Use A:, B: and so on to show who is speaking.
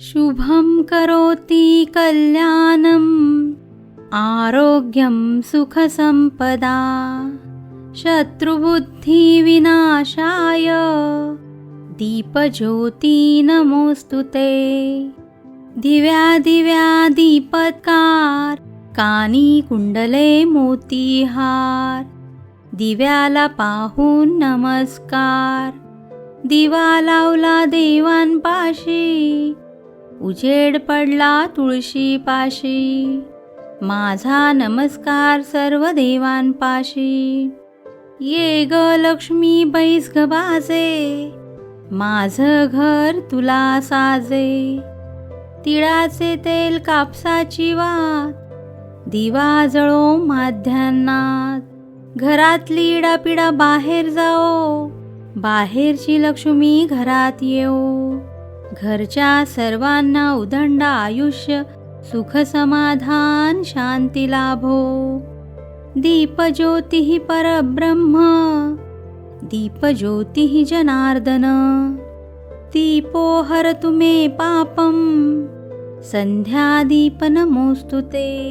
A: शुभं करोति कल्याणम् आरोग्यं सुखसम्पदा शत्रुबुद्धिविनाशाय दीपज्योती नमोऽस्तु ते। दिव्या दिव्या दीपत्कार कानी कुंडले मोतीहार दिव्याला पाहून नमस्कार। दिवा लावला देवांपाशी उजेड पडला तुळशी पाशी. माझा नमस्कार सर्व देवांपाशी. ये ग लक्ष्मी बैस ग बाजे. माझं घर तुला साजे. तिळाचे तेल कापसाची वात. दिवा जळो माध्यान्नात घरातली इडापिडा बाहेर जाओ. बाहेरची लक्ष्मी घरात येऊ घरच्या सर्वांना उदंड आयुष्य सुख समाधान शांती लाभो. दीपज्योतिः परब्रह्म दीपज्योतिः जनार्दन. दीपो हरतु मे पापं सन्ध्यादीपनमोऽस्तु ते.